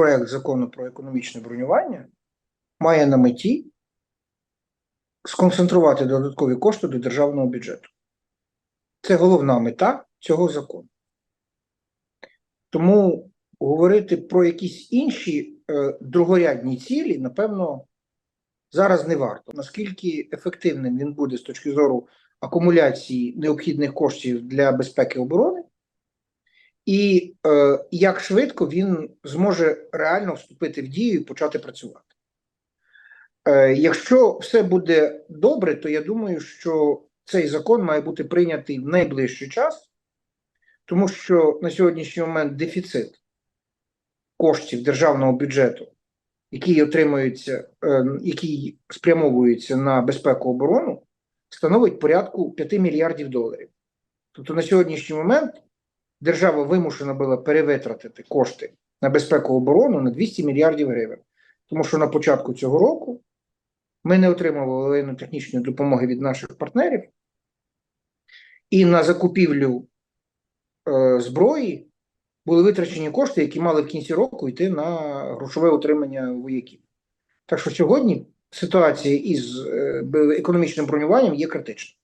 проект закону про економічне бронювання має на меті сконцентрувати додаткові кошти до державного бюджету. Це головна мета цього закону. Тому говорити про якісь інші е, другорядні цілі, напевно, зараз не варто. Наскільки ефективним він буде з точки зору акумуляції необхідних коштів для безпеки оборони, і е, як швидко він зможе реально вступити в дію і почати працювати. Е, якщо все буде добре, то я думаю, що цей закон має бути прийнятий в найближчий час, тому що на сьогоднішній момент дефіцит коштів державного бюджету, який отримується, е, який спрямовується на безпеку оборону, становить порядку 5 мільярдів доларів. Тобто на сьогоднішній момент держава вимушена була перевитратити кошти на безпеку оборону на 200 мільярдів гривень. Тому що на початку цього року ми не отримували воєнно-технічної допомоги від наших партнерів, і на закупівлю е, зброї були витрачені кошти, які мали в кінці року йти на грошове утримання вояків. Так що сьогодні ситуація із е, економічним бронюванням є критична.